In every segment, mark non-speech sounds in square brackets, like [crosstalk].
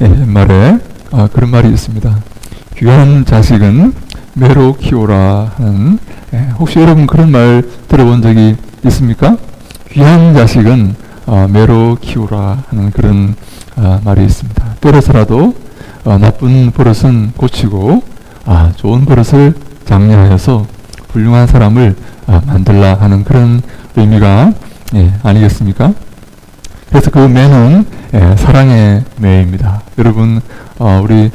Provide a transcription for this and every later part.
옛말에 아, 그런 말이 있습니다. 귀한 자식은 매로 키워라 하는 예, 혹시 여러분 그런 말 들어본 적이 있습니까? 귀한 자식은 어, 매로 키우라 하는 그런 아, 말이 있습니다. 때려서라도 어, 나쁜 버릇은 고치고 아, 좋은 버릇을 장려하여서 훌륭한 사람을 아, 만들라 하는 그런 의미가 예, 아니겠습니까? 그래서 그 매는 예, 사랑의 매입니다. 여러분 어, 우리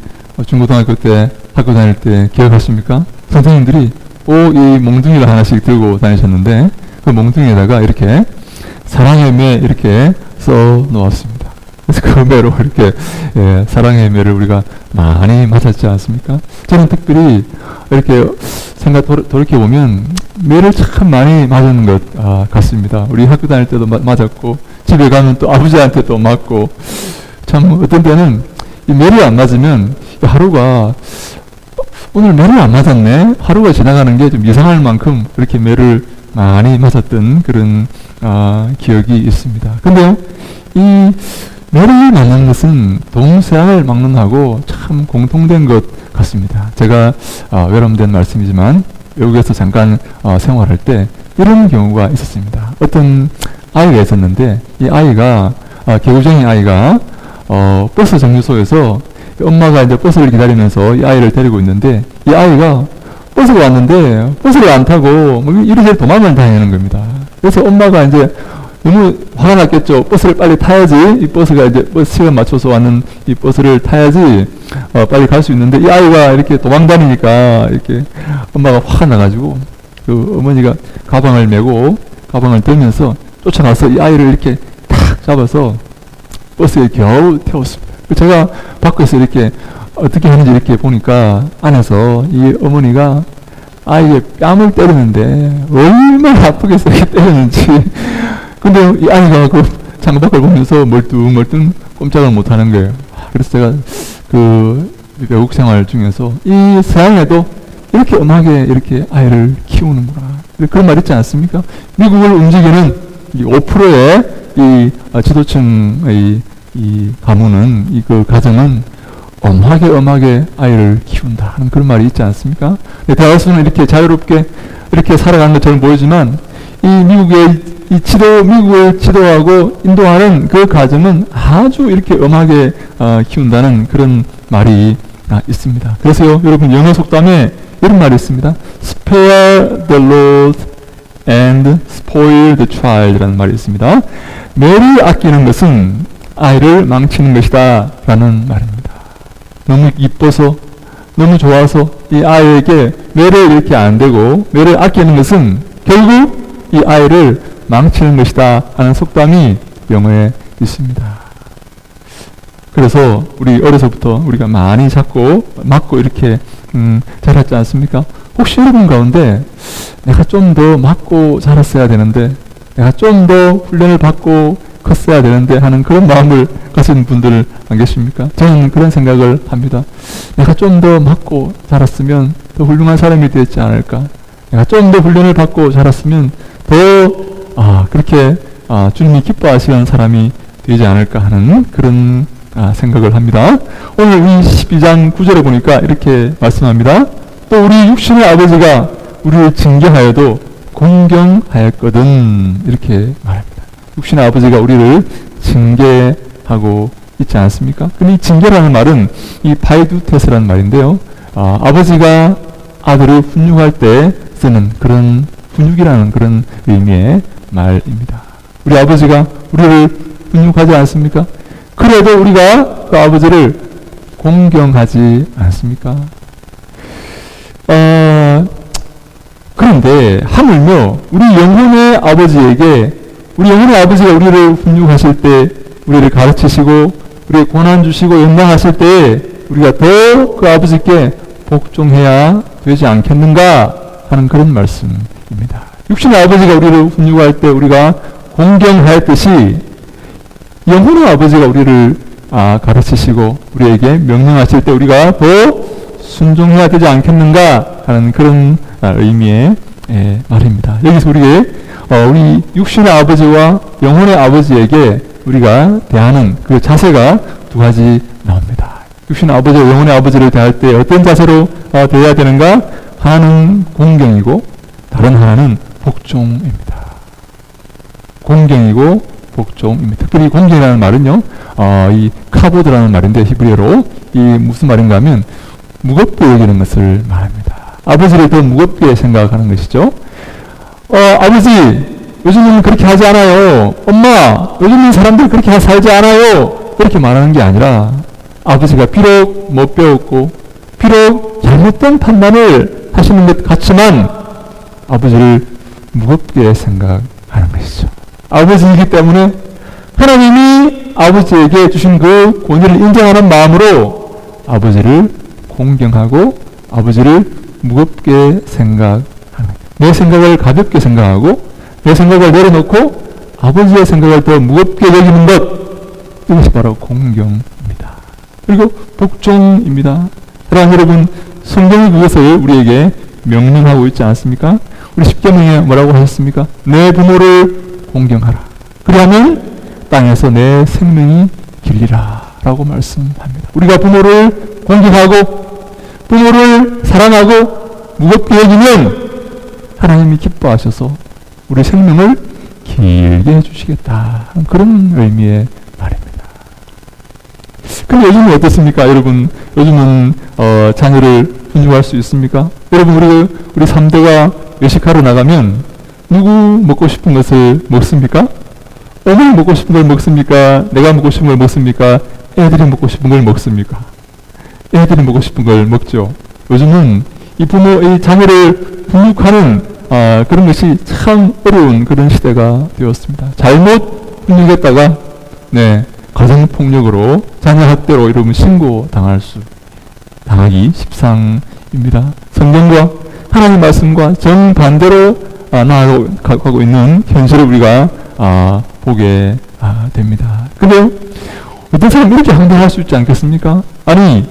중고등학교 때 학교 다닐 때 기억하십니까? 선생님들이 오이 몽둥이를 하나씩 들고 다니셨는데 그 몽둥이에다가 이렇게 사랑의 매 이렇게 써 놓았습니다. 그래서 그 매로 이렇게 예, 사랑의 매를 우리가 많이 맞았지 않습니까? 저는 특별히 이렇게 생각 돌, 돌이켜 보면 매를 참 많이 맞은 것 아, 같습니다. 우리 학교 다닐 때도 마, 맞았고 집에 가면 또 아버지한테 또 맞고 참 어떤 때는 이 매를 안 맞으면 이 하루가 오늘 매를 안 맞았네 하루가 지나가는 게 좀 이상할 만큼 이렇게 매를 많이 맞았던 그런 아, 기억이 있습니다. 근데요 이 매를 맞는 것은 동서양을 막론하고 참 공통된 것 같습니다. 제가 아, 외람된 말씀이지만 외국에서 잠깐 어, 생활할 때 이런 경우가 있었습니다. 어떤 아이가 있었는데 이 아이가 아, 개구쟁이 아이가 어, 버스 정류소에서 엄마가 이제 버스를 기다리면서 이 아이를 데리고 있는데 이 아이가 버스가 왔는데 버스를 안 타고 뭐 이리저리 도망을 다니는 겁니다. 그래서 엄마가 이제 너무 화가 났겠죠. 버스를 빨리 타야지. 이 버스가 이제 버스 시간 맞춰서 왔는 이 버스를 타야지 어, 빨리 갈 수 있는데 이 아이가 이렇게 도망 다니니까 이렇게 엄마가 화가 나가지고 그 어머니가 가방을 메고 가방을 들면서 쫓아가서 이 아이를 이렇게 탁 잡아서 버스에 겨우 태웠습니다. 제가 밖에서 이렇게 어떻게 하는지 이렇게 보니까 안에서 이 어머니가 아이의 뺨을 때리는데 얼마나 아프게 세게 때렸는지 [laughs] 근데 이 아이가 그 창밖을 보면서 멀뚱멀뚱 꼼짝을 못 하는 거예요. 그래서 제가 그 외국 생활 중에서 이 서양에도 이렇게 엄하게 이렇게 아이를 키우는구나. 그런 말 있지 않습니까? 미국을 움직이는 이 5%의 이 아, 지도층의 이 가문은 이그 가정은 엄하게 엄하게 아이를 키운다 하는 그런 말이 있지 않습니까? 대화수는 이렇게 자유롭게 이렇게 살아가는 것처럼 보이지만 이 미국의 이 지도 미국을 지도하고 인도하는 그 가정은 아주 이렇게 엄하게 어, 키운다는 그런 말이 아, 있습니다. 그래서요 여러분 영어 속담에 이런 말이 있습니다. Spare the Lord and spoil the child라는 말이 있습니다. 매를 아끼는 것은 아이를 망치는 것이다 라는 말입니다. 너무 이뻐서 너무 좋아서 이 아이에게 매를 이렇게 안 되고 매를 아끼는 것은 결국 이 아이를 망치는 것이다 하는 속담이 영어에 있습니다. 그래서 우리 어려서부터 우리가 많이 잡고 맞고 이렇게 음, 자랐지 않습니까? 혹시 여러분 가운데 내가 좀 더 맞고 자랐어야 되는데 내가 좀 더 훈련을 받고 컸어야 되는데 하는 그런 마음을 가진 분들 안 계십니까? 저는 그런 생각을 합니다. 내가 좀 더 맞고 자랐으면 더 훌륭한 사람이 되었지 않을까? 내가 좀 더 훈련을 받고 자랐으면 더 아, 그렇게 아, 주님이 기뻐하시는 사람이 되지 않을까 하는 그런 아, 생각을 합니다. 오늘 이 12장 9절에 보니까 이렇게 말씀합니다. 또 우리 육신의 아버지가 우리를 징계하여도 공경하였거든 이렇게 말합니다. 육신의 아버지가 우리를 징계하고 있지 않습니까? 근데 이 징계라는 말은 이 바이두테스라는 말인데요. 아, 아버지가 아들을 훈육할 때 쓰는 그런 훈육이라는 그런 의미의 말입니다. 우리 아버지가 우리를 훈육하지 않습니까? 그래도 우리가 그 아버지를 공경하지 않습니까? 어, 그런데 하물며 우리 영혼의 아버지에게 우리 영혼의 아버지가 우리를 훈육하실 때 우리를 가르치시고 우리의 고난 주시고 연방하실 때 우리가 더 그 아버지께 복종해야 되지 않겠는가 하는 그런 말씀입니다. 육신의 아버지가 우리를 훈육할 때 우리가 공경하였듯이 영혼의 아버지가 우리를 아, 가르치시고 우리에게 명령하실 때 우리가 더 순종해야 되지 않겠는가 하는 그런 아, 의미의 예, 말입니다. 여기서 우리의 어, 우리 육신의 아버지와 영혼의 아버지에게 우리가 대하는 그 자세가 두 가지 나옵니다. 육신 아버지, 영혼의 아버지를 대할 때 어떤 자세로 어, 대해야 되는가? 하나는 공경이고 다른 하나는 복종입니다. 공경이고 복종입니다. 특별히 공경이라는 말은요, 어, 이 카보드라는 말인데 히브리어로 이 무슨 말인가 하면 무겁게 여기는 것을 말합니다. 아버지를 더 무겁게 생각하는 것이죠. 어, 아버지, 요즘은 그렇게 하지 않아요. 엄마, 요즘은 사람들 그렇게 살지 않아요. 이렇게 말하는 게 아니라 아버지가 비록 못 배웠고 비록 잘못된 판단을 하시는 것 같지만 아버지를 무겁게 생각하는 것이죠. 아버지이기 때문에 하나님이 아버지에게 주신 그 권위를 인정하는 마음으로 아버지를 공경하고 아버지를 무겁게 생각하는 내 생각을 가볍게 생각하고 내 생각을 내려놓고 아버지의 생각을 더 무겁게 여기는 것 이것이 바로 공경입니다. 그리고 복종입니다. 사랑 여러분 성경이 그것을 우리에게 명령하고 있지 않습니까? 우리 십계명에 뭐라고 하셨습니까? 내 부모를 공경하라. 그리하면 땅에서 내 생명이 길리라 라고 말씀합니다. 우리가 부모를 공경하고 부모를 사랑하고 무겁게 여기면 하나님이 기뻐하셔서 우리 생명을 길게 해주시겠다. 그런 의미의 말입니다. 근데 요즘은 어떻습니까? 여러분, 요즘은, 어, 자녀를 분유할 수 있습니까? 여러분, 우리, 우리 3대가 외식하러 나가면 누구 먹고 싶은 것을 먹습니까? 어머니 먹고 싶은 걸 먹습니까? 내가 먹고 싶은 걸 먹습니까? 애들이 먹고 싶은 걸 먹습니까? 애들이 먹고 싶은 걸 먹죠. 요즘은 이 부모, 이 자녀를 분육하는 아, 그런 것이 참 어려운 그런 시대가 되었습니다. 잘못 분육했다가 네 가정폭력으로 자녀 학대로 이러면 신고 당할 수 당하기 십상입니다. 성경과 하나님 말씀과 정반대로 아, 나아가고 있는 현실을 우리가 아, 보게 아, 됩니다. 근데 어떤 사람 이렇게 항변할 수 있지 않겠습니까? 아니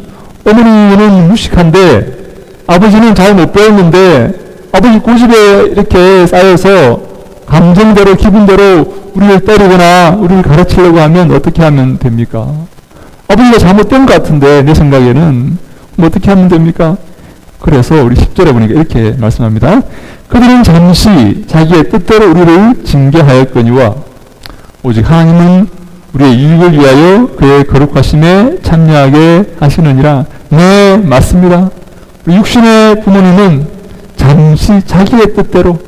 어머니는 무식한데 아버지는 잘 못 배웠는데 아버지 고집에 이렇게 쌓여서 감정대로 기분대로 우리를 때리거나 우리를 가르치려고 하면 어떻게 하면 됩니까? 아버지가 잘못된 것 같은데 내 생각에는 뭐 어떻게 하면 됩니까? 그래서 우리 10절에 보니까 이렇게 말씀합니다. 그들은 잠시 자기의 뜻대로 우리를 징계하였거니와 오직 하나님은 우리의 유익을 위하여 그의 거룩하심에 참여하게 하시느니라. 네, 맞습니다. 육신의 부모님은 잠시 자기의 뜻대로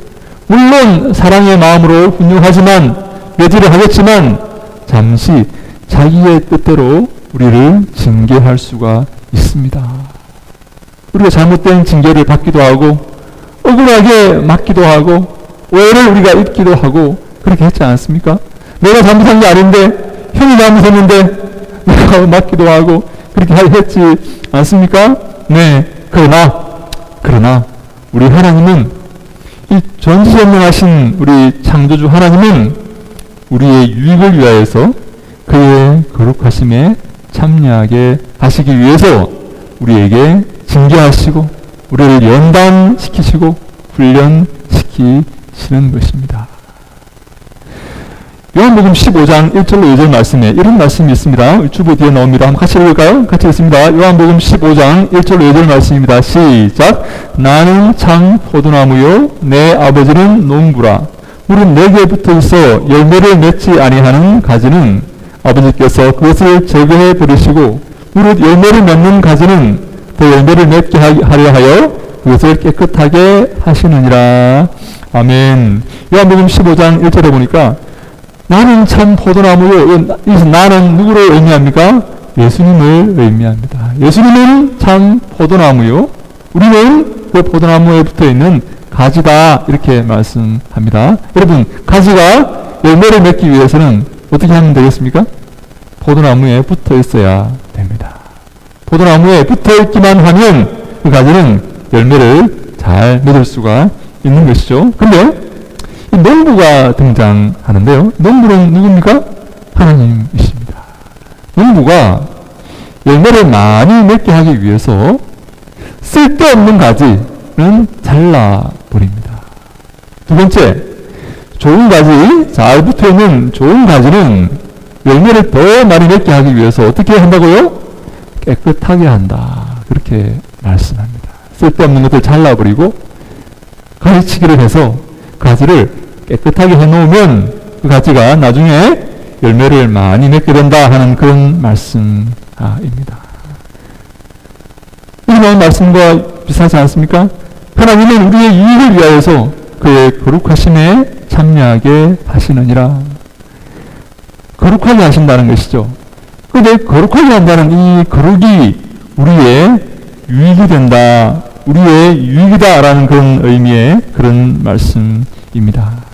물론 사랑의 마음으로 훈육하지만 매질을 하겠지만 잠시 자기의 뜻대로 우리를 징계할 수가 있습니다. 우리가 잘못된 징계를 받기도 하고 억울하게 맞기도 하고 오해를 우리가 입기도 하고 그렇게 했지 않습니까? 내가 잘못한 게 아닌데 형이 잘못했는데 내가 맞기도 하고 그렇게 했지 않습니까? 네. 그러나 그러나 우리 하나님은 이 전지전능하신 우리 창조주 하나님은 우리의 유익을 위하여서 그의 거룩하심에 참여하게 하시기 위해서 우리에게 징계하시고 우리를 연단시키시고 훈련시키시는 것입니다. 요한복음 15장 1절로 2절 말씀에 이런 말씀이 있습니다. 주보 뒤에 나옵니다. 한번 같이 읽을까요? 같이 읽습니다. 요한복음 15장 1절로 2절 말씀입니다. 시작. 나는 참 포도나무요 내 아버지는 농부라. 물은 내게 붙어 있어 열매를 맺지 아니하는 가지는 아버지께서 그것을 제거해 버리시고 무릇 열매를 맺는 가지는 더 열매를 맺게 하려 하여 그것을 깨끗하게 하시느니라. 아멘. 요한복음 15장 1절에 보니까 나는 참 포도나무요. 여기서 나는 누구를 의미합니까? 예수님을 의미합니다. 예수님은 참 포도나무요. 우리는 그 포도나무에 붙어 있는 가지다. 이렇게 말씀합니다. 여러분, 가지가 열매를 맺기 위해서는 어떻게 하면 되겠습니까? 포도나무에 붙어 있어야 됩니다. 포도나무에 붙어 있기만 하면 그 가지는 열매를 잘 맺을 수가 있는 것이죠. 근데 농부가 등장하는데요. 농부는 누굽니까? 하나님이십니다. 농부가 열매를 많이 맺게 하기 위해서 쓸데없는 가지는 잘라버립니다. 두 번째, 좋은 가지, 잘 붙어있는 좋은 가지는 열매를 더 많이 맺게 하기 위해서 어떻게 한다고요? 깨끗하게 한다. 그렇게 말씀합니다. 쓸데없는 것들 잘라버리고 가지치기를 해서 가지를 깨끗하게 해놓으면 그 가지가 나중에 열매를 많이 맺게 된다 하는 그런 말씀입니다. 이 나온 말씀과 비슷하지 않습니까? 하나님은 우리의 이익을 위하여서 그의 거룩하심에 참여하게 하시느니라. 거룩하게 하신다는 것이죠. 근데 거룩하게 한다는 이 거룩이 우리의 유익이 된다. 우리의 유익이다라는 그런 의미의 그런 말씀입니다.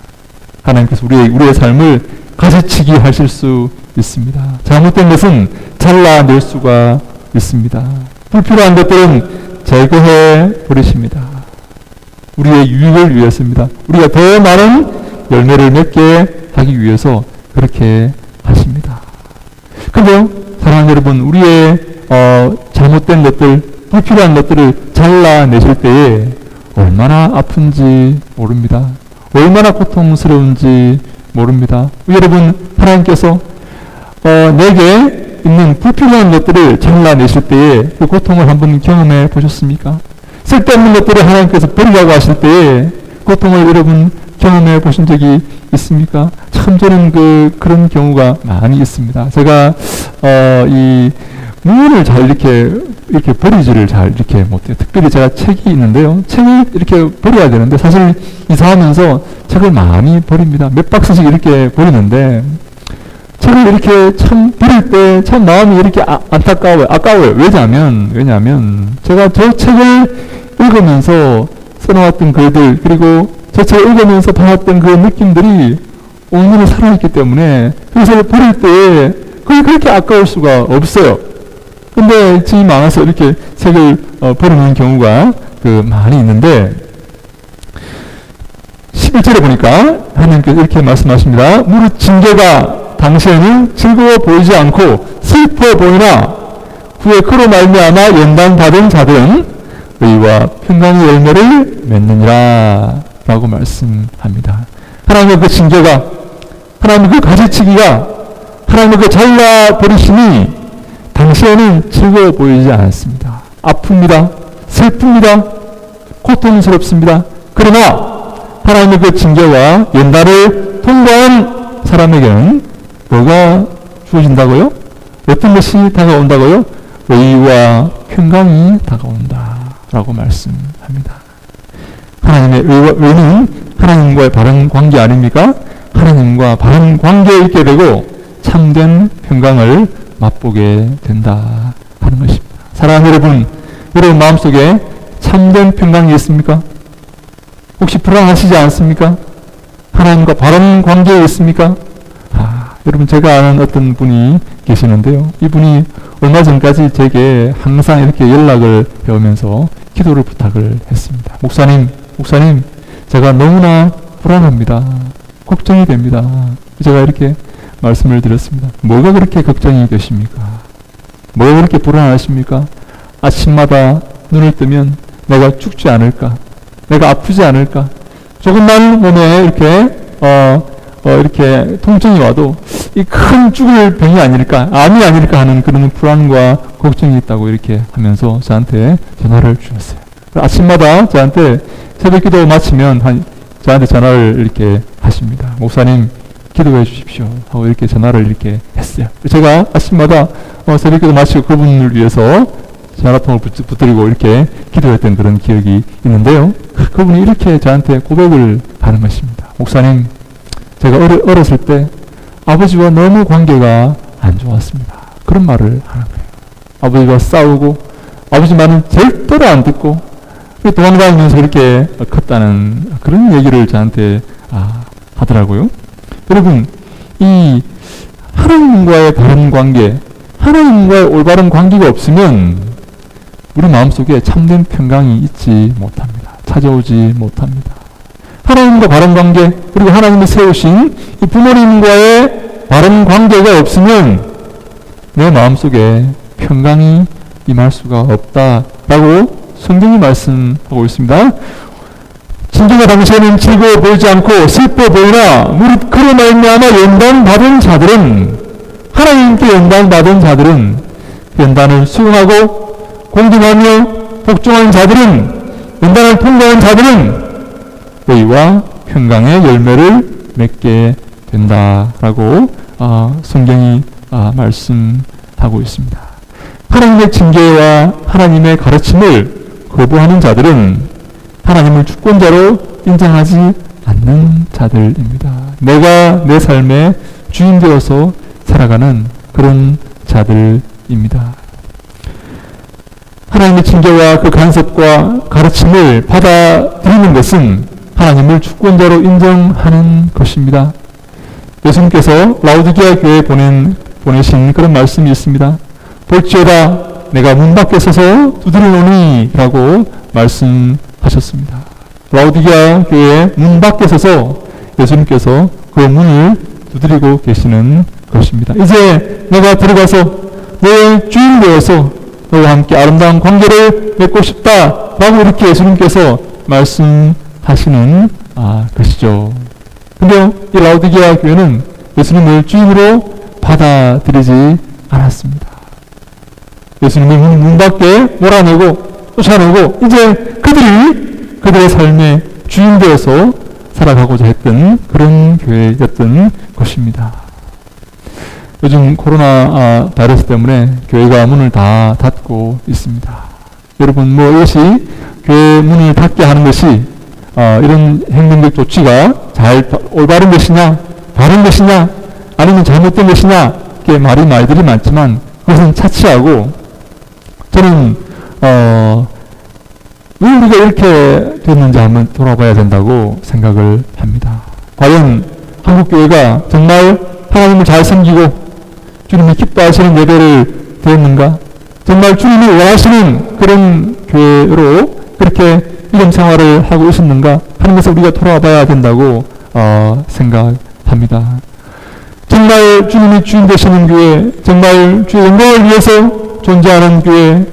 하나님께서 우리의, 우리의 삶을 가지치기 하실 수 있습니다. 잘못된 것은 잘라낼 수가 있습니다. 불필요한 것들은 제거해 버리십니다. 우리의 유익을 위해서입니다. 우리가 더 많은 열매를 맺게 하기 위해서 그렇게 하십니다. 근데요, 사랑하는 여러분, 우리의 어, 잘못된 것들, 불필요한 것들을 잘라내실 때에 얼마나 아픈지 모릅니다. 얼마나 고통스러운지 모릅니다. 여러분, 하나님께서 어, 내게 있는 불필요한 것들을 잘라내실 때에 그 고통을 한번 경험해 보셨습니까? 쓸데없는 것들을 하나님께서 버리라고 하실 때에 고통을 여러분 경험해 보신 적이 있습니까? 참 저는 그 그런 경우가 많이 있습니다. 제가 어, 이 문을 잘 이렇게 이렇게 버리지를 잘 이렇게 못해요. 특별히 제가 책이 있는데요. 책을 이렇게 버려야 되는데 사실 이사하면서 책을 많이 버립니다. 몇 박스씩 이렇게 버리는데 책을 이렇게 참 버릴 때 참 마음이 이렇게 아, 안타까워요. 아까워요. 왜냐면 왜냐면 제가 저 책을 읽으면서 써놓았던 글들 그리고 저 책을 읽으면서 봐왔던 그 느낌들이 오늘은 살아있기 때문에 그것을 버릴 때 그렇게 아까울 수가 없어요. 근데 짐이 많아서 이렇게 책을 어, 버리는 경우가 그 많이 있는데 11절에 보니까 하나님께서 이렇게 말씀하십니다. 무릇 징계가 당시에는 즐거워 보이지 않고 슬퍼 보이나 후에 그로 말미암아 연단 받은 자들은 의와 평강의 열매를 맺느니라 라고 말씀합니다. 하나님의 그 징계가 하나님의 그 가지치기가 하나님의 그 잘라버리심이 당시에는 즐거워 보이지 않았습니다. 아픕니다. 슬픕니다. 고통스럽습니다. 그러나 하나님의 그 징계와 연단을 통과한 사람에게는 뭐가 주어진다고요? 어떤 것이 다가온다고요? 의와 평강이 다가온다. 라고 말씀합니다. 하나님의 의, 의는 하나님과의 바른 관계 아닙니까? 하나님과 바른 관계에 있게 되고 참된 평강을 맛보게 된다 하는 것입니다. 사랑하는 여러분, 여러분 마음속에 참된 평강이 있습니까? 혹시 불안하시지 않습니까? 하나님과 바른 관계에 있습니까? 아, 여러분 제가 아는 어떤 분이 계시는데요. 이분이 얼마 전까지 제게 항상 이렇게 연락을 배우면서 기도를 부탁을 했습니다. 목사님, 목사님, 제가 너무나 불안합니다. 걱정이 됩니다. 제가 이렇게 말씀을 드렸습니다. 뭐가 그렇게 걱정이 되십니까? 뭐가 그렇게 불안하십니까? 아침마다 눈을 뜨면 내가 죽지 않을까? 내가 아프지 않을까? 조금만 몸에 이렇게, 어, 어, 이렇게 통증이 와도 이 큰 죽을 병이 아닐까, 암이 아닐까 하는 그런 불안과 걱정이 있다고 이렇게 하면서 저한테 전화를 주셨어요. 아침마다 저한테 새벽 기도 마치면 한, 저한테 전화를 이렇게 하십니다. 목사님, 기도해 주십시오. 하고 이렇게 전화를 이렇게 했어요. 제가 아침마다 어, 새벽 기도 마치고 그분을 위해서 전화통을 붙들고 이렇게 기도했던 그런 기억이 있는데요. 그분이 이렇게 저한테 고백을 하는 것입니다. 목사님, 제가 어려, 어렸을 때 아버지와 너무 관계가 안 좋았습니다. 그런 말을 하는 거예요. 아버지와 싸우고 아버지 말은 절대로 안 듣고 도망다니면서 이렇게 컸다는 그런 얘기를 저한테 아, 하더라고요. 여러분, 이 하나님과의 바른 관계, 하나님과의 올바른 관계가 없으면 우리 마음속에 참된 평강이 있지 못합니다. 찾아오지 못합니다. 하나님과 바른 관계, 그리고 하나님이 세우신 이 부모님과의 바른 관계가 없으면 내 마음속에 평강이 임할 수가 없다라고 성경이 말씀하고 있습니다. 진정한 당시에는 즐거워 보이지 않고 슬퍼 보이나 무릇 그로 말미암아 연단 받은 자들은 하나님께 연단 받은 자들은 연단을 수용하고 공경하며 복종한 자들은 연단을 통과한 자들은 의와 평강의 열매를 맺게 된다라고 아, 성경이 아, 말씀하고 있습니다. 하나님의 징계와 하나님의 가르침을 거부하는 자들은 하나님을 주권자로 인정하지 않는 자들입니다. 내가 내 삶의 주인 되어서 살아가는 그런 자들입니다. 하나님의 징계와 그 간섭과 가르침을 받아들이는 것은 하나님을 주권자로 인정하는 것입니다. 예수님께서 라우디게아 교회에 보낸, 보내신 그런 말씀이 있습니다. 볼지어다 내가 문 밖에 서서 두드리노니 라고 말씀 하셨습니다. 라우디게아 교회 문 밖에 서서 예수님께서 그 문을 두드리고 계시는 것입니다. 이제 내가 들어가서 내 주인 되어서 너와 함께 아름다운 관계를 맺고 싶다 라고 이렇게 예수님께서 말씀하시는 아, 것이죠. 근데 이 라우디게아 교회는 예수님을 주인으로 받아들이지 않았습니다. 예수님을 문, 문 밖에 몰아내고 쫓아내고 이제 그들이 그들의 삶의 주인 되어서 살아가고자 했던 그런 교회였던 것입니다. 요즘 코로나 아, 바이러스 때문에 교회가 문을 다 닫고 있습니다. 여러분 뭐 이것이 교회 문을 닫게 하는 것이 어, 이런 행정적 조치가 잘 올바른 것이냐 바른 것이냐 아니면 잘못된 것이냐 이렇게 말이 말들이 많지만 그것은 차치하고 저는 어, 왜 우리가 이렇게 됐는지 한번 돌아봐야 된다고 생각을 합니다. 과연 한국 교회가 정말 하나님을 잘 섬기고 주님이 기뻐하시는 예배를 드렸는가? 정말 주님이 원하시는 그런 교회로 그렇게 이름 생활을 하고 있었는가 하는 것을 우리가 돌아봐야 된다고 어, 생각합니다. 정말 주님이 주인 되시는 교회, 정말 주의 영광을 위해서 존재하는 교회,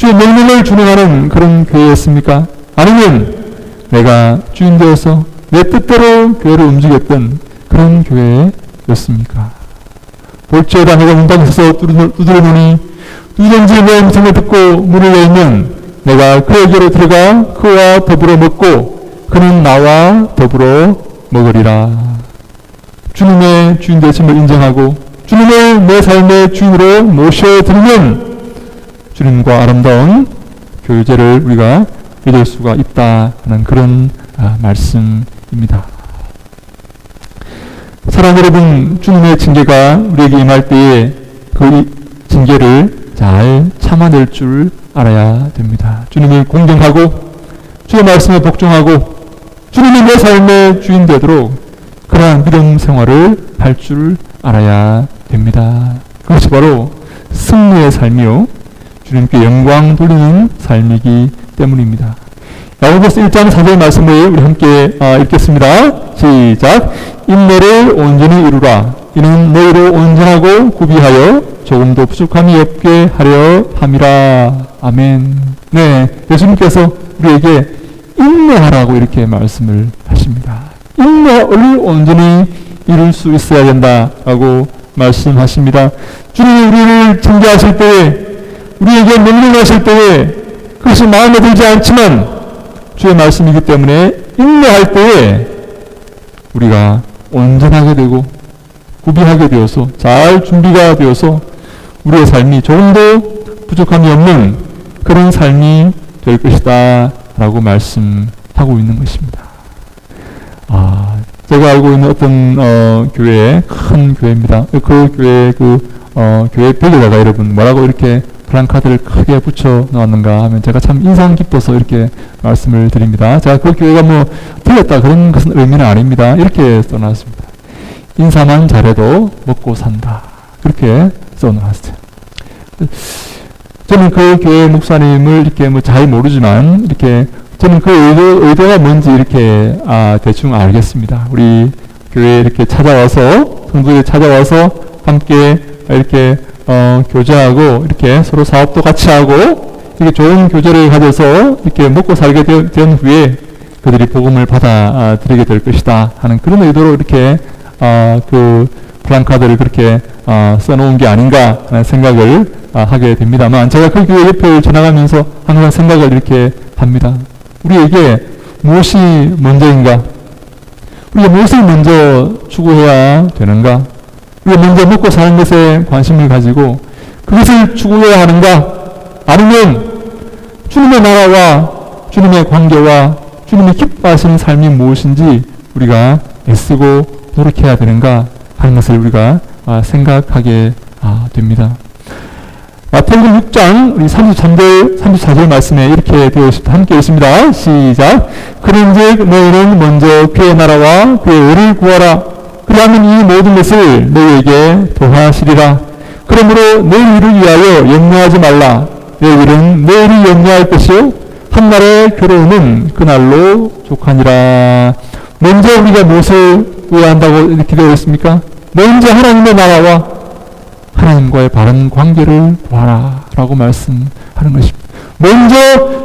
주의 명령을 준행하는 그런 교회였습니까? 아니면 내가 주인 되어서 내 뜻대로 교회를 움직였던 그런 교회였습니까? 볼지어다 내가 문 밖에 서서 두드려노니 누구든지 내 음성을 듣고 문을 열면 내가 그에게로 들어가 그와 더불어 먹고 그는 나와 더불어 먹으리라. 주님의 주인 되심을 인정하고 주님을 내 삶의 주인으로 모셔드리면 주님과 아름다운 교제를 우리가 맺을 수가 있다 하는 그런 아, 말씀입니다. 사랑 여러분, 주님의 징계가 우리에게 임할 때에 그 징계를 잘 참아낼 줄 알아야 됩니다. 주님을 공경하고 주의 말씀에 복종하고 주님이 내 삶의 주인 되도록 그러한 믿음 생활을 할 줄 알아야 됩니다. 그것이 바로 승리의 삶이요. 주님께 영광 돌리는 삶이기 때문입니다. 야고보서 1장 4절 말씀을 우리 함께 아, 읽겠습니다. 시작. 인내를 온전히 이루라. 이는 너희로 온전하고 구비하여 조금도 부족함이 없게 하려 함이라. 아멘. 네, 예수님께서 우리에게 인내하라고 이렇게 말씀을 하십니다. 인내를 온전히 이룰 수 있어야 된다라고 말씀하십니다. 주님이 우리를 징계하실 때에 우리에게 명령하실 때에 그것이 마음에 들지 않지만 주의 말씀이기 때문에 인내할 때에 우리가 온전하게 되고 구비하게 되어서 잘 준비가 되어서 우리의 삶이 조금도 부족함이 없는 그런 삶이 될 것이다 라고 말씀하고 있는 것입니다. 아, 제가 알고 있는 어떤 어, 교회 큰 교회입니다. 그 교회 그 어, 교회 벽에다가 여러분 뭐라고 이렇게 플랜카드를 크게 붙여 놓았는가 하면 제가 참 인상 깊어서 이렇게 말씀을 드립니다. 제가 그 교회가 뭐 틀렸다 그런 것은 의미는 아닙니다. 이렇게 써놨습니다. 인사만 잘해도 먹고 산다. 그렇게 써놓았어요. 저는 그 교회 목사님을 이렇게 뭐 잘 모르지만 이렇게 저는 그 의도, 의도가 뭔지 이렇게 아, 대충 알겠습니다. 우리 교회 이렇게 찾아와서 성도들이 찾아와서 함께 이렇게 어, 교제하고 이렇게 서로 사업도 같이 하고 이렇게 좋은 교제를 가져서 이렇게 먹고 살게 되, 된 후에 그들이 복음을 받아 아, 들이게 될 것이다 하는 그런 의도로 이렇게 아, 그 플랜카드를 그렇게 어, 써놓은 게 아닌가 하는 생각을 아, 하게 됩니다만 제가 그 교회 옆을 지나가면서 항상 생각을 이렇게 합니다. 우리에게 무엇이 먼저인가? 우리가 무엇을 먼저 추구해야 되는가? 먼저 먹고 사는 것에 관심을 가지고 그것을 추구해야 하는가? 아니면 주님의 나라와 주님의 관계와 주님이 기뻐하시는 삶이 무엇인지 우리가 애쓰고 노력해야 되는가 하는 것을 우리가 아, 생각하게 아, 됩니다. 마태복음 6장 우리 33절 34절 말씀에 이렇게 되어 있습니다. 함께 읽습니다. 시작. 그런즉 너희는 먼저 그의 나라와 그의 의를 구하라. 그리하면 이 모든 것을 너희에게 더하시리라. 그러므로 내 일을 위하여 염려하지 말라. 내 일은 내일이 염려할 것이요 한날의 괴로움은 그날로 족하니라. 먼저 우리가 무엇을 구해한다고 이렇게 되어 있습니까? 먼저 하나님의 나라와 하나님과의 바른 관계를 구하라 라고 말씀하는 것입니다. 먼저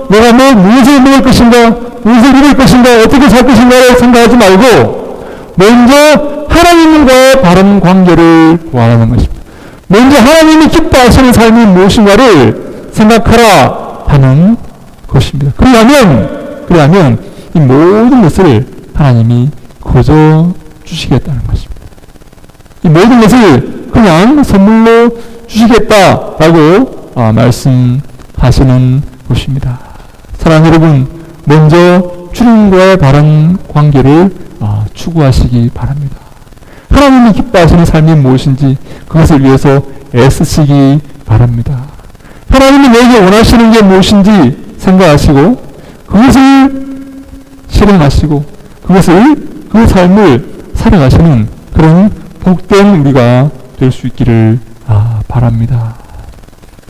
내가 뭐 무엇을 먹을 것인가, 무엇을 입을 것인가, 어떻게 살 것인가를 생각하지 말고 먼저 하나님과의 바른 관계를 구하라는 것입니다. 먼저 하나님이 기뻐하시는 삶이 무엇인가를 생각하라 하는 것입니다. 그러면, 그러면 이 모든 것을 하나님이 거저 주시겠다는 것입니다. 이 모든 것을 그냥 선물로 주시겠다라고 아, 말씀하시는 것입니다. 사랑 여러분, 먼저 주님과의 바른 관계를 아, 추구하시기 바랍니다. 하나님이 기뻐하시는 삶이 무엇인지 그것을 위해서 애쓰시기 바랍니다. 하나님이 내게 원하시는 게 무엇인지 생각하시고 그것을 실행하시고 그것을 그 삶을 살아가시는 그런 복된 우리가 될 수 있기를 아, 바랍니다.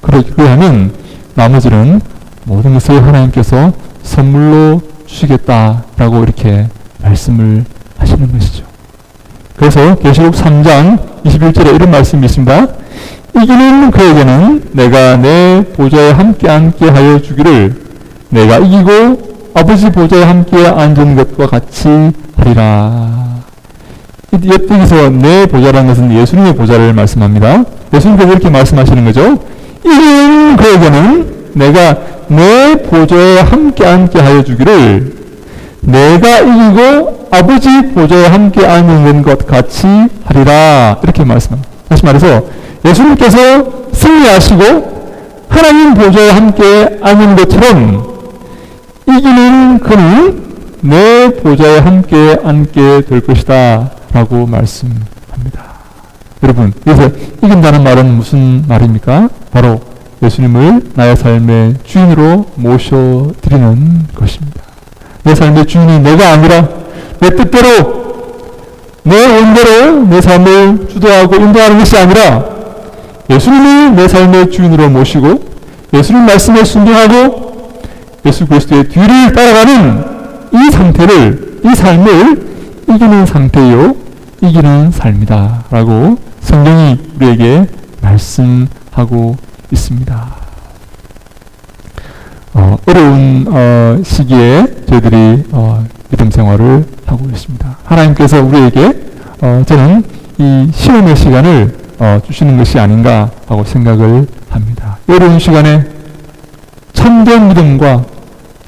그러하면 나머지는 모든 것을 하나님께서 선물로 주시겠다라고 이렇게 말씀을 하시는 것이죠. 그래서 계시록 3장 21절에 이런 말씀이 있습니다. 이기는 그에게는 내가 내 보좌에 함께 앉게 하여 주기를 내가 이기고 아버지 보좌에 함께 앉은 것과 같이 하리라. 여기서 내 보좌라는 것은 예수님의 보좌를 말씀합니다. 예수님께서 이렇게 말씀하시는 거죠. 이기는 그에게는 내가 내 보좌에 함께 앉게 하여 주기를 내가 이기고 아버지 보좌에 함께 앉는 것 같이 하리라 이렇게 말씀합니다. 다시 말해서 예수님께서 승리하시고 하나님 보좌에 함께 앉는 것처럼 이기는 그는 내 보좌에 함께 앉게 될 것이다 라고 말씀합니다. 여러분 여기서 이긴다는 말은 무슨 말입니까? 바로 예수님을 나의 삶의 주인으로 모셔드리는 것입니다. 내 삶의 주인이 내가 아니라 내 뜻대로 내 원대로 내 삶을 주도하고 인도하는 것이 아니라 예수님을 내 삶의 주인으로 모시고 예수님 말씀에 순종하고 예수 그리스도의 뒤를 따라가는 이 상태를 이 삶을 이기는 상태요 이기는 삶이다 라고 성경이 우리에게 말씀하고 있습니다. 어, 어려운 어, 시기에 저희들이 어, 믿음 생활을 하고 있습니다. 하나님께서 우리에게 어, 저는 이 시험의 시간을 어, 주시는 것이 아닌가 하고 생각을 합니다. 어려운 시간에 참된 믿음과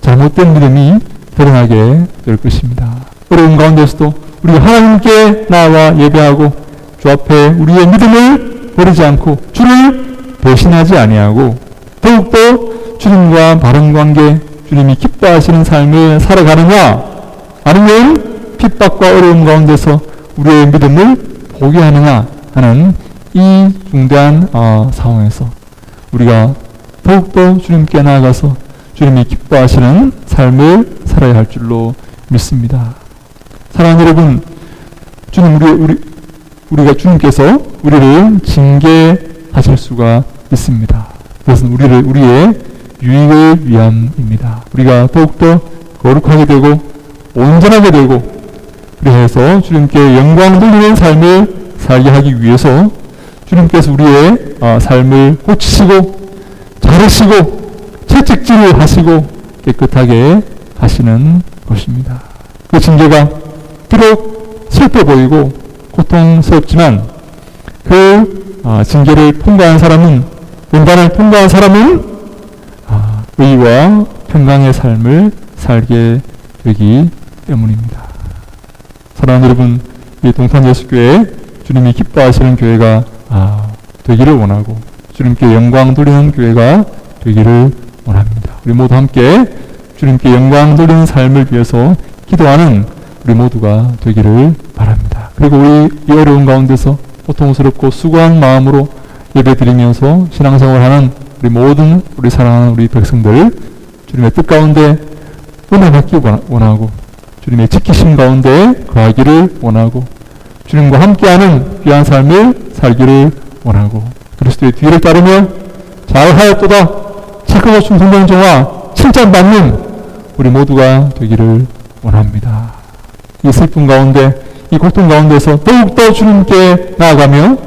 잘못된 믿음이 드러나게 될 것입니다. 어려운 가운데서도 우리가 하나님께 나와 예배하고 주 앞에 우리의 믿음을 버리지 않고 주를 배신하지 아니하고 더욱더 주님과 바른 관계, 주님이 기뻐하시는 삶을 살아가느냐, 아니면 핍박과 어려움 가운데서 우리의 믿음을 포기하느냐 하는 이 중대한 어, 상황에서 우리가 더욱더 주님께 나아가서 주님이 기뻐하시는 삶을 살아야 할 줄로 믿습니다. 사랑하는 여러분, 주님 우리, 우리 우리가 주님께서 우리를 징계하실 수가 있습니다. 그것은 우리를 우리의 유익을 위함입니다. 우리가 더욱더 거룩하게 되고 온전하게 되고 그래서 주님께 영광 돌리는 삶을 살게 하기 위해서 주님께서 우리의 어, 삶을 고치시고 자르시고 채찍질을 하시고 깨끗하게 하시는 것입니다. 그 징계가 비록 슬퍼 보이고 고통스럽지만 그 아, 징계를 통과한 사람은 원단을 통과한 사람은 아, 의와 평강의 삶을 살게 되기 때문입니다. 사랑하는 여러분, 이 동탄예수교회 주님이 기뻐하시는 교회가 아, 되기를 원하고 주님께 영광 돌리는 교회가 되기를 원합니다. 우리 모두 함께 주님께 영광 돌리는 삶을 위해서 기도하는 우리 모두가 되기를 바랍니다. 그리고 우리 이 어려운 가운데서 고통스럽고 수고한 마음으로 예배드리면서 신앙생활하는 우리 모든 우리 사랑하는 우리 백성들 주님의 뜻 가운데 은혜 받기 원하고 주님의 지키심 가운데 거하기를 원하고 주님과 함께하는 귀한 삶을 살기를 원하고 그리스도의 뒤를 따르며 잘하였도다 충성된 종아 칭찬받는 우리 모두가 되기를 원합니다. 이 슬픔 가운데 이 고통 가운데서 더욱더 주님께 나아가며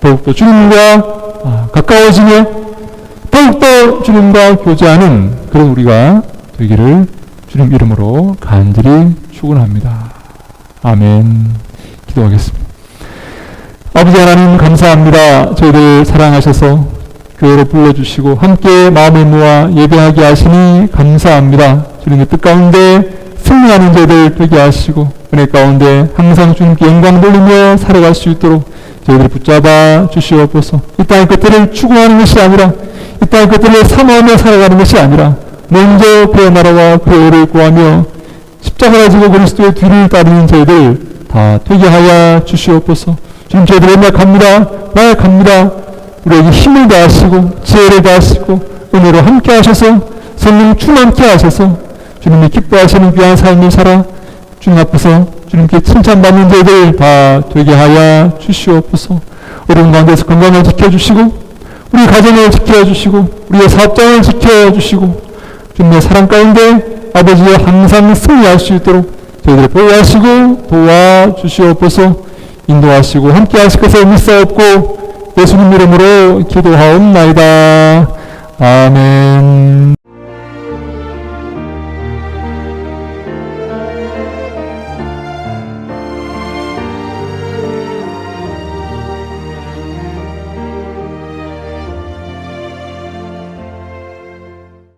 더욱더 주님과 아, 가까워지며 더욱더 주님과 교제하는 그런 우리가 되기를 주님 이름으로 간절히 축원합니다. 아멘. 기도하겠습니다. 아버지 하나님 감사합니다. 저희들 사랑하셔서 교회로 불러주시고 함께 마음을 모아 예배하게 하시니 감사합니다. 주님의 뜻 가운데 승리하는 저희들 되게 하시고 은혜 가운데 항상 주님께 영광 돌리며 살아갈 수 있도록 저희들 붙잡아 주시옵소서. 이 땅의 것들을 추구하는 것이 아니라 이 땅의 것들을 사모하며 살아가는 것이 아니라 먼저 그의 나라와 그의 의를 구하며 십자가를 지고 그리스도의 뒤를 따르는 저희들 다 되게 하여 주시옵소서. 주님 저희들 연약합니다. 나약합니다. 우리에게 힘을 다하시고 지혜를 다하시고 은혜로 함께 하셔서 성령 충만케 하셔서 주님이 기뻐하시는 귀한 삶을 살아 주님 앞에서 주님께 칭찬받는 자들 다 되게 하여 주시옵소서. 어려운 가운데서 건강을 지켜주시고 우리 가정을 지켜주시고 우리의 사업장을 지켜주시고 주님의 사랑 가운데 아버지와 항상 승리할 수 있도록 저희들을 보호하시고 도와주시옵소서 인도하시고 함께 하실 것을 믿사옵고 예수님 이름으로 기도하옵나이다. 아멘